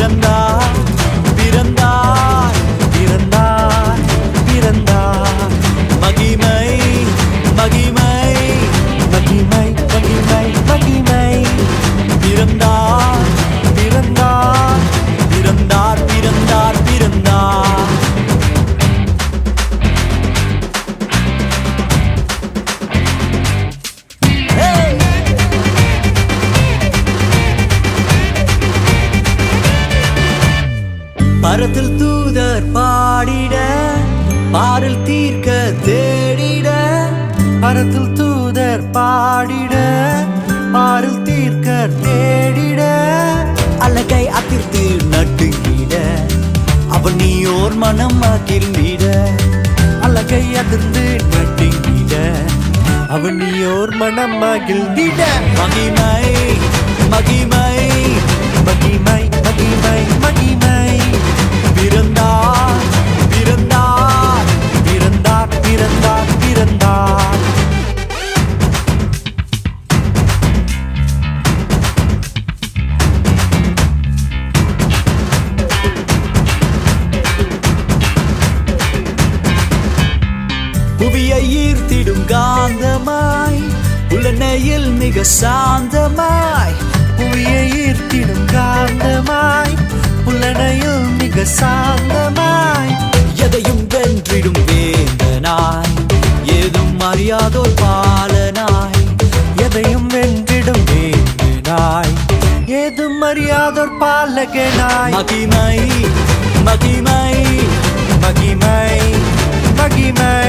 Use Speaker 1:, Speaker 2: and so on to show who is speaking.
Speaker 1: பிறந்தார் பிறந்தார்
Speaker 2: பிறந்தார் பிறந்தார்
Speaker 1: மகிமை பரத்தில் தூதர் பாடிட பாடல் தீர்க்க தேடிட
Speaker 2: பரத்தில் தூதர் பாடிட பாடல் தீர்க்க தேடிட
Speaker 1: அழகை அதிர்த்து நட்டுங்கிட அவன் நீ ஓர் மனம் அகிழ்ந்திட
Speaker 2: அழகை அதிர்ந்து நட்டுங்கிட ஓர் மனம் அகிழ்ந்திட
Speaker 1: மகிமை மகிமை. ஈர்த்திடும் காந்தமாய் உலனையில் மிக சாந்தமாய்
Speaker 2: புவியை ஈர்த்திடும் காந்தமாய் புலனையில் மிக சாந்தமாய்.
Speaker 1: எதையும் வென்றிடும் வேந்தனாய் ஏதும் அறியாதோர் பாலனாய்
Speaker 2: எதையும் வென்றிடும் வேந்தனாய் ஏதும் அறியாதோர் பாலகனாய்.
Speaker 1: மகிமை மகிமை
Speaker 2: மகிமை மகிமை.